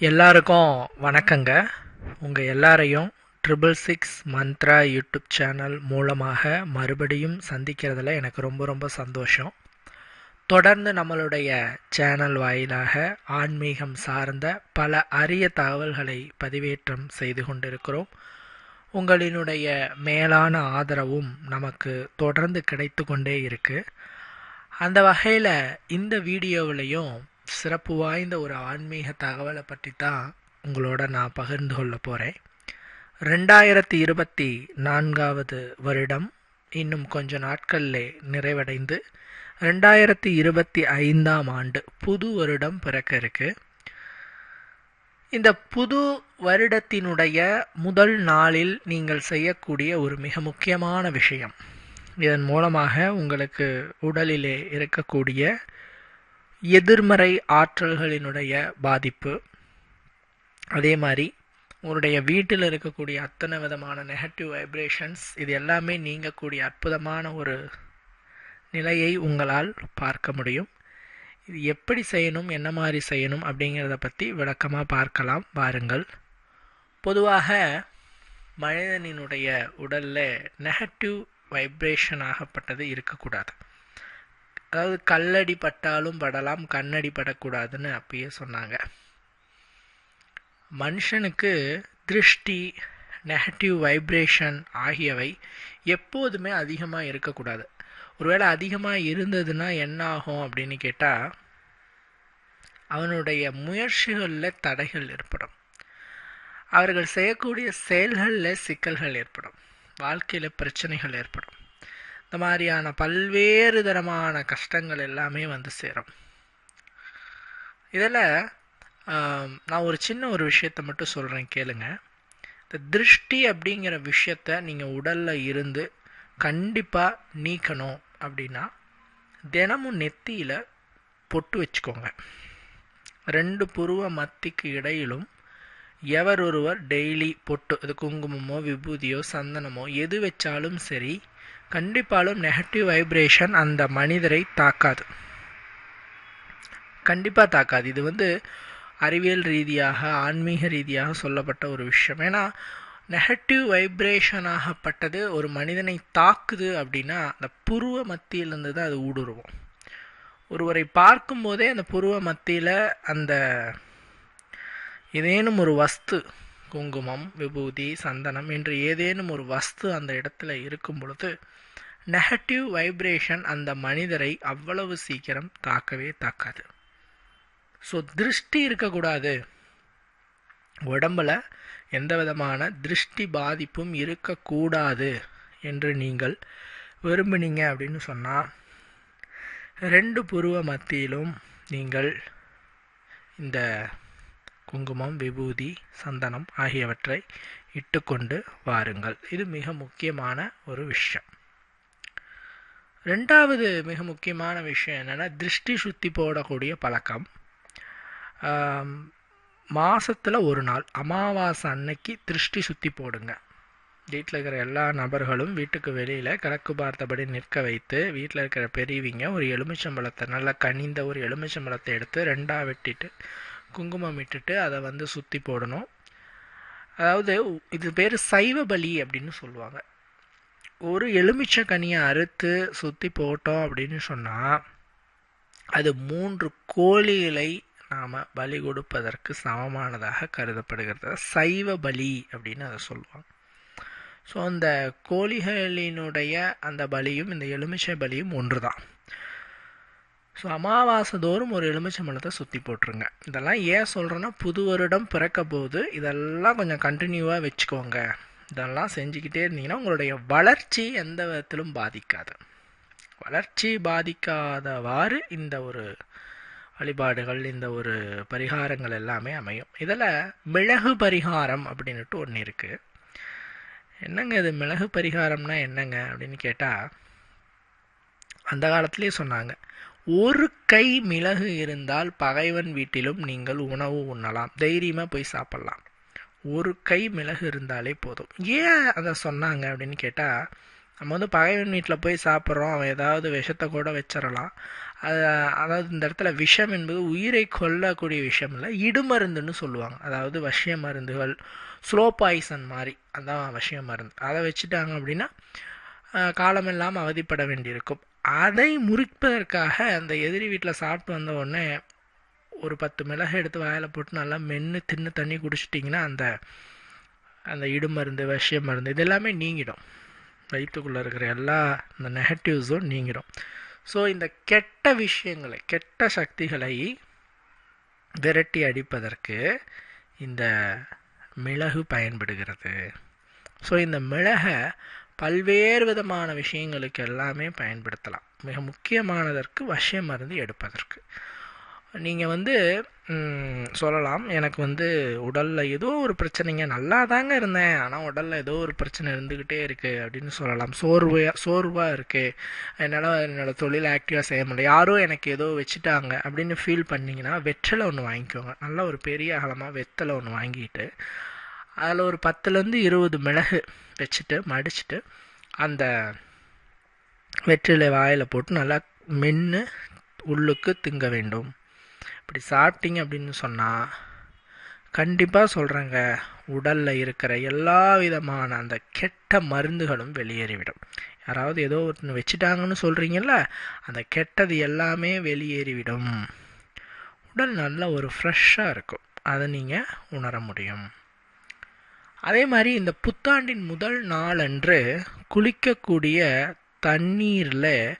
எல்லாருக்கும் வணக்கங்க. உங்கள் எல்லாரையும் triple six Mantra YouTube channel மூலமாக மறுபடியும் சந்திக்கிறதுல எனக்கு ரொம்ப ரொம்ப சந்தோஷம். தொடர்ந்து நம்மளுடைய சேனல் வாயிலாக ஆன்மீகம் சார்ந்த பல அரிய தகவல்களை பதிவேற்றம் செய்து கொண்டிருக்கிறோம். உங்களினுடைய மேலான ஆதரவும் நமக்கு தொடர்ந்து கிடைத்து கொண்டே இருக்குது அந்த வகையில் இந்த வீடியோவிலையும் சிறப்பு வாய்ந்த ஒரு ஆன்மீக தகவலை பற்றி தான் உங்களோட நான் பகிர்ந்து கொள்ள போகிறேன் ரெண்டாயிரத்தி இருபத்தி நான்காவது வருடம் இன்னும் கொஞ்ச நாட்களில் நிறைவடைந்து ரெண்டாயிரத்தி இருபத்தி ஐந்தாம் ஆண்டு புது வருடம் பிறக்க இருக்கு. இந்த புது வருடத்தினுடைய முதல் நாளில் நீங்கள் செய்யக்கூடிய ஒரு மிக முக்கியமான விஷயம். இதன் மூலமாக உங்களுக்கு உடலிலே இருக்கக்கூடிய எதிர்மறை ஆற்றல்களினுடைய பாதிப்பு. அதே மாதிரி உங்களுடைய வீட்டில் இருக்கக்கூடிய அத்தனை விதமான நெகட்டிவ் வைப்ரேஷன்ஸ் இது எல்லாமே நீங்கக்கூடிய அற்புதமான ஒரு நிலையை உங்களால் பார்க்க முடியும். இது எப்படி செய்யணும் என்ன மாதிரி செய்யணும் அப்படிங்கிறத பற்றி விளக்கமாக பார்க்கலாம். வாருங்கள். பொதுவாக மனிதனினுடைய உடலில் நெகட்டிவ் வைப்ரேஷன் ஆகப்பட்டது இருக்கக்கூடாது. அதாவது கல்லடி பட்டாலும் படலாம் கண்ணடி படக்கூடாதுன்னு அப்பயே சொன்னாங்க. மனுஷனுக்கு திருஷ்டி நெகட்டிவ் வைப்ரேஷன் ஆகியவை எப்போதுமே அதிகமாக இருக்கக்கூடாது. ஒருவேளை அதிகமாக இருந்ததுன்னா என்ன ஆகும் அப்படின்னு கேட்டால் அவனுடைய முயற்சிகளில் தடைகள் ஏற்படும். அவர்கள் செய்யக்கூடிய செயல்களில் சிக்கல்கள் ஏற்படும். வாழ்க்கையில் பிரச்சனைகள் ஏற்படும். இந்த மாதிரியான பல்வேறு தரமான கஷ்டங்கள் எல்லாமே வந்து சேரும். இதில் நான் ஒரு சின்ன ஒரு விஷயத்தை மட்டும் சொல்கிறேன் கேளுங்க. இந்த திருஷ்டி அப்படிங்கிற விஷயத்த நீங்கள் உடலில் இருந்து கண்டிப்பாக நீக்கணும் அப்படின்னா தினமும் நெத்தியில் பொட்டு வச்சுக்கோங்க. ரெண்டு புருவ மத்திக்கு இடையிலும் எவர் ஒருவர் டெய்லி பொட்டு அது குங்குமமோ விபூதியோ சந்தனமோ எது வச்சாலும் சரி கண்டிப்பாலும் நெகட்டிவ் வைப்ரேஷன் அந்த மனிதரை தாக்காது. கண்டிப்பாக தாக்காது. இது வந்து அறிவியல் ரீதியாக ஆன்மீக ரீதியாக சொல்லப்பட்ட ஒரு விஷயம். ஏன்னா நெகட்டிவ் வைப்ரேஷன் ஆகப்பட்டது ஒரு மனிதனை தாக்குது அப்படின்னா அந்த புருவ மத்தியிலிருந்து தான் அது ஊடுருவோம். ஒருவரை பார்க்கும்போதே அந்த புருவ மத்தியில் அந்த ஏதேனும் ஒரு வஸ்து குங்குமம் விபூதி சந்தனம் என்று ஏதேனும் ஒரு வஸ்து அந்த இடத்துல இருக்கும் பொழுது நெகட்டிவ் வைப்ரேஷன் அந்த மனிதரை அவ்வளவு சீக்கிரம் தாக்கவே தாக்காது. ஸோ திருஷ்டி இருக்கக்கூடாது. உடம்பில் எந்த விதமான திருஷ்டி பாதிப்பும் இருக்கக்கூடாது என்று நீங்கள் விரும்பினீங்க அப்படின்னு சொன்னால் ரெண்டு புருவ மத்தியிலும் நீங்கள் இந்த குங்குமம் விபூதி சந்தனம் ஆகியவற்றை இட்டுக்கொண்டு வாருங்கள். இது மிக முக்கியமான ஒரு விஷயம். ரெண்டாவது மிக முக்கியமான விஷயம் என்னென்னா திருஷ்டி சுத்தி போடக்கூடிய பழக்கம். மாதத்தில் ஒரு நாள் அமாவாசை அன்னைக்கு திருஷ்டி சுத்தி போடுங்க. வீட்டில் இருக்கிற எல்லா நபர்களும் வீட்டுக்கு வெளியில் கணக்கு பார்த்தபடி நிற்க வைத்து வீட்டில் இருக்கிற பெரியவிங்க ஒரு எலுமிச்சம்பழத்தை நல்லா கனிந்த ஒரு எலுமிச்சம்பழத்தை எடுத்து ரெண்டாக வெட்டிட்டு குங்குமம் இட்டுட்டு அதை வந்து சுற்றி போடணும். அதாவது இது பேர் சைவ பலி அப்படின்னு சொல்லுவாங்க. ஒரு எலுமிச்சை கனியை அறுத்து சுற்றி போட்டோம் அப்படின்னு சொன்னால் அது மூன்று கோழிகளை நாம் பலி கொடுப்பதற்கு சமமானதாக கருதப்படுகிறது. சைவ பலி அப்படின்னு அதை சொல்லுவாங்க. ஸோ அந்த கோழிகளினுடைய அந்த பலியும் இந்த எலுமிச்சை பலியும் ஒன்று தான் ஸோ அமாவாசை தோறும் ஒரு எலுமிச்சை மலத்தை சுற்றி போட்டுருங்க. இதெல்லாம் ஏன் சொல்கிறேன்னா புது வருடம் பிறக்க போது இதெல்லாம் கொஞ்சம் கண்டினியூவாக வச்சுக்கோங்க. இதெல்லாம் செஞ்சுக்கிட்டே இருந்தீங்கன்னா உங்களுடைய வளர்ச்சி எந்த விதத்திலும் பாதிக்காது. வளர்ச்சி பாதிக்காதவாறு இந்த ஒரு வழிபாடுகள் இந்த ஒரு பரிகாரங்கள் எல்லாமே அமையும். இதில் மிளகு பரிகாரம் அப்படின்ட்டு ஒன்று இருக்குது என்னங்க இது மிளகு பரிகாரம்னா என்னங்க அப்படின்னு கேட்டால் அந்த காலத்துலேயே சொன்னாங்க ஒரு கை மிளகு இருந்தால் பகைவன் வீட்டிலும் நீங்கள் உணவு உண்ணலாம். தைரியமாக போய் சாப்பிட்லாம். ஒரு கை மிளகு இருந்தாலே போதும். ஏன் அதை சொன்னாங்க அப்படின்னு கேட்டால் நம்ம வந்து பகைவன் வீட்டில் போய் சாப்பிட்றோம் அவன் ஏதாவது விஷத்தை கூட வச்சிடலாம். அது அதாவது இந்த இடத்துல விஷம் என்பது உயிரை கொல்லக்கூடிய விஷயம் இல்லை இடுமருந்துன்னு சொல்லுவாங்க. அதாவது வசிய மருந்துகள் ஸ்லோ பாய்சன் மாதிரி. அதான் வஷ்ய மருந்து. அதை வச்சுட்டாங்க அப்படின்னா காலமெல்லாம் அவதிப்பட வேண்டியிருக்கும். அதை முறிப்பதற்காக அந்த எதிரி வீட்டில் சாப்பிட்டு வந்த உடனே ஒரு பத்து மிளகை எடுத்து வாயில் போட்டு நல்லா மென்று தின்னு தண்ணி குடிச்சிட்டிங்கன்னா அந்த அந்த இடு மருந்து விஷய மருந்து இது எல்லாமே நீங்கிடும். வயிற்றுக்குள்ளே இருக்கிற எல்லா இந்த நெகட்டிவ்ஸும் நீங்கிடும். ஸோ இந்த கெட்ட விஷயங்களை கெட்ட சக்திகளை விரட்டி அடிப்பதற்கு இந்த மிளகு பயன்படுகிறது. ஸோ இந்த மிளகை பல்வேறு விதமான விஷயங்களுக்கு எல்லாமே பயன்படுத்தலாம். மிக முக்கியமானதற்கு வசிய மருந்து எடுப்பதற்கு. நீங்கள் வந்து சொல்லலாம். எனக்கு வந்து உடலில் ஏதோ ஒரு பிரச்சனைங்க. நல்லா தாங்க இருந்தேன். ஆனால் உடலில் ஏதோ ஒரு பிரச்சனை இருந்துக்கிட்டே இருக்குது அப்படின்னு சொல்லலாம். சோர்வையாக சோர்வாக இருக்குது என்னால் என்னோடய தொழில் ஆக்டிவாக செய்ய முடியல. யாரோ எனக்கு ஏதோ வச்சுட்டாங்க அப்படின்னு ஃபீல் பண்ணிங்கன்னா வெற்றிலை ஒன்று வாங்கிக்கோங்க. நல்ல ஒரு பெரிய அகலமாக வெத்தலை ஒன்று வாங்கிட்டு அதில் ஒரு பத்துலேருந்து இருபது மிளகு வச்சுட்டு மடிச்சுட்டு அந்த வெற்றிலை வாயில் போட்டு நல்லா மென்று உள்ளுக்கு திங்க வேண்டும். இப்படி சாப்பிட்டீங்க அப்படின்னு சொன்னால் கண்டிப்பாக சொல்கிறேங்க உடலில் இருக்கிற எல்லா விதமான அந்த கெட்ட மருந்துகளும் வெளியேறிவிடும். யாராவது ஏதோ ஒன்று வச்சுட்டாங்கன்னு சொல்கிறீங்கல்ல அந்த கெட்டது எல்லாமே வெளியேறிவிடும். உடல் நல்ல ஒரு ஃப்ரெஷ்ஷாக இருக்கும். அதை நீங்கள் உணர முடியும். அதே மாதிரி இந்த புத்தாண்டின் முதல் நாளன்று குளிக்கக்கூடிய தண்ணீரில்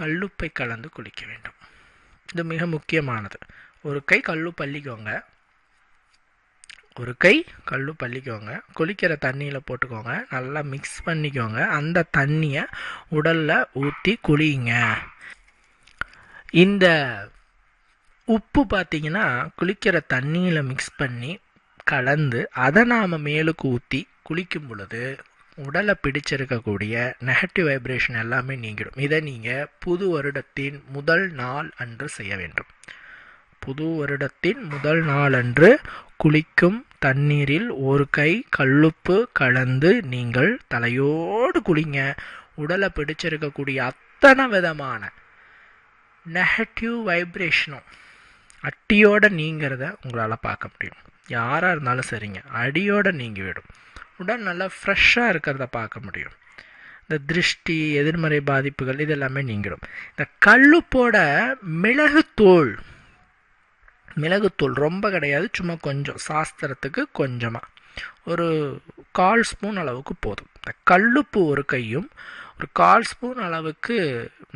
கல்லுப்பை கலந்து குளிக்க வேண்டும். இது மிக முக்கியமானது. ஒரு கை கல்லு பள்ளிக்கோங்க ஒரு கை கல்லு பள்ளிக்கோங்க குளிக்கிற தண்ணியில் போட்டுக்கோங்க. நல்லா மிக்ஸ் பண்ணிக்கோங்க. அந்த தண்ணியை உடலில் ஊற்றி குளியுங்க இந்த உப்பு பார்த்தீங்கன்னா குளிக்கிற தண்ணியில் மிக்ஸ் பண்ணி கலந்து அதை நாம் மேலுக்கு ஊற்றி குளிக்கும் பொழுது உடலை பிடிச்சிருக்கக்கூடிய நெகட்டிவ் வைப்ரேஷன் எல்லாமே நீங்கிடும். இதை நீங்கள் புது வருடத்தின் முதல் நாள் அன்று செய்ய வேண்டும். புது வருடத்தின் முதல் நாளன்று குளிக்கும் தண்ணீரில் ஒரு கை கல்லுப்பு கலந்து நீங்கள் தலையோடு குளிங்க. உடலை பிடிச்சிருக்கக்கூடிய அத்தனை விதமான நெகட்டிவ் வைப்ரேஷனும் அட்டியோட நீங்கிறத உங்களால் பார்க்க முடியும். யாராக இருந்தாலும் சரிங்க அடியோட நீங்கிவிடும் உடல் நல்லா ஃப்ரெஷ்ஷாக இருக்கிறத பார்க்க முடியும். இந்த திருஷ்டி எதிர்மறை பாதிப்புகள் இதெல்லாமே நீங்கிடும். இந்த கல்லுப்போட மிளகுத்தூள் மிளகுத்தூள் ரொம்ப கிடையாது சும்மா கொஞ்சம் சாஸ்திரத்துக்கு கொஞ்சமாக ஒரு கால் ஸ்பூன் அளவுக்கு போதும். இந்த கல்லுப்பு ஒரு கையும் ஒரு கால் ஸ்பூன் அளவுக்கு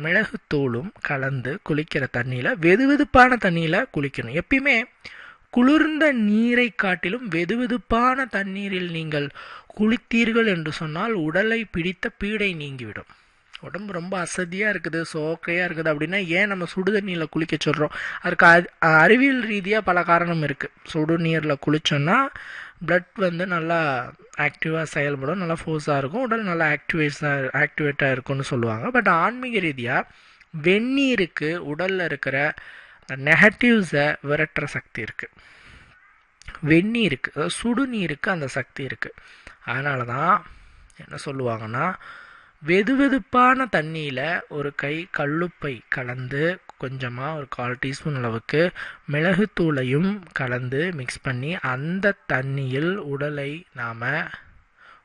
மிளகுத்தூளும் கலந்து குளிக்கிற தண்ணியில் வெது வெதுப்பான தண்ணியில் குளிக்கணும். எப்பயுமே குளிர்ந்த நீரை காட்டிலும் வெதுவெதுப்பான தண்ணீரில் நீங்கள் குளித்தீர்கள் என்று சொன்னால் உடலை பிடித்த பீடை நீங்கிவிடும். உடம்பு ரொம்ப அசதியாக இருக்குது சோக்கையாக இருக்குது அப்படின்னா ஏன் நம்ம சுடு தண்ணியில் குளிக்க சொல்கிறோம் அதுக்கு அ- அறிவியல் ரீதியாக பல காரணம் இருக்குது சுடு நீரில் குளித்தோன்னா பிளட் வந்து நல்லா ஆக்டிவாக செயல்படும் நல்லா ஃபோர்ஸாக இருக்கும் உடல் நல்லா ஆக்டிவேஸாக ஆக்டிவேட்டாக இருக்கும்னு சொல்லுவாங்க. பட் ஆன்மீக ரீதியாக வெந்நீருக்கு உடலில் இருக்கிற நெகட்டிவ்ஸை விரட்டுற சக்தி இருக்குது வெந்நீருக்கு அதாவது சுடுநீருக்கு அந்த சக்தி இருக்குது அதனால தான் என்ன சொல்லுவாங்கன்னா வெதுவெதுப்பான தண்ணியில் ஒரு கை கல்லுப்பை கலந்து கொஞ்சமாக ஒரு கால் டீஸ்பூன் அளவுக்கு மிளகுத்தூளையும் கலந்து மிக்ஸ் பண்ணி அந்த தண்ணியில் உடலை நாம்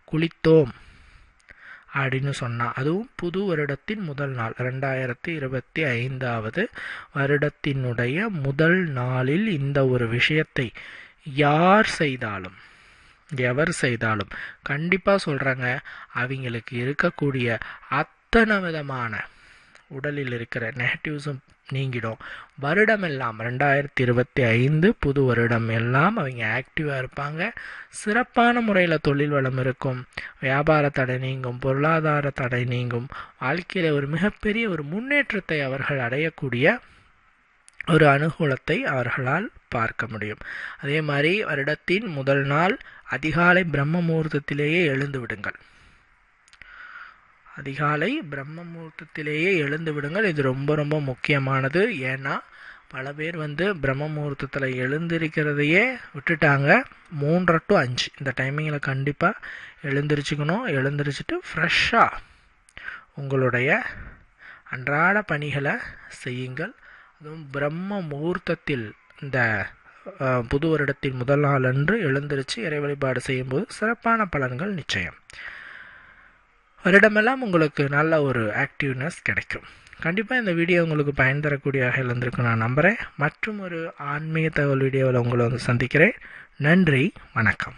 குளித்தோம். அப்படின்னு சொன்னான். அதுவும் புது வருடத்தின் முதல் நாள் ரெண்டாயிரத்தி இருபத்தி ஐந்தாவது வருடத்தினுடைய முதல் நாளில் இந்த ஒரு விஷயத்தை யார் செய்தாலும் எவர் செய்தாலும் கண்டிப்பாக சொல்கிறாங்க அவங்களுக்கு இருக்கக்கூடிய அத்தனை விதமான உடலில் இருக்கிற நெகட்டிவ்ஸும் நீங்கிடும். வருடம் எல்லாம் ரெண்டாயிரத்தி இருபத்தி ஐந்து புது வருடம் எல்லாம் அவங்க ஆக்டிவாக இருப்பாங்க. சிறப்பான முறையில் தொழில் வளம் இருக்கும். வியாபார தடை நீங்கும் பொருளாதார தடை நீங்கும். வாழ்க்கையில் ஒரு மிகப்பெரிய ஒரு முன்னேற்றத்தை அவர்கள் அடையக்கூடிய ஒரு அனுகூலத்தை அவர்களால் பார்க்க முடியும். அதே மாதிரி வருடத்தின் முதல் நாள் அதிகாலை பிரம்ம முகூர்த்தத்திலேயே எழுந்து விடுங்கள். அதிகாலை பிரம்ம முகூர்த்தத்திலேயே எழுந்து விடுங்கள் இது ரொம்ப ரொம்ப முக்கியமானது. ஏன்னா பல பேர் வந்து பிரம்ம முகூர்த்தத்தில் எழுந்திருக்கிறதையே விட்டுட்டாங்க. மூன்றரை டு அஞ்சு. இந்த டைமிங்கில் கண்டிப்பாக எழுந்திரிச்சுக்கணும். எழுந்திரிச்சிட்டு ஃப்ரெஷ்ஷாக உங்களுடைய அன்றாட பணிகளை செய்யுங்கள். அதுவும் பிரம்ம முகூர்த்தத்தில் இந்த புது வருடத்தின் முதல் நாள் அன்று எழுந்திருச்சு இறை வழிபாடு செய்யும்போது சிறப்பான பலன்கள் நிச்சயம். வருடமெல்லாம் உங்களுக்கு நல்ல ஒரு ஆக்டிவ்னஸ் கிடைக்கும். கண்டிப்பாக இந்த வீடியோ உங்களுக்கு பயன் தரக்கூடிய வகையில் இருந்திருக்கு நான் நம்புகிறேன் மற்றும் ஒரு ஆன்மீக தகவல் வீடியோவில் உங்களை வந்து சந்திக்கிறேன். நன்றி வணக்கம்.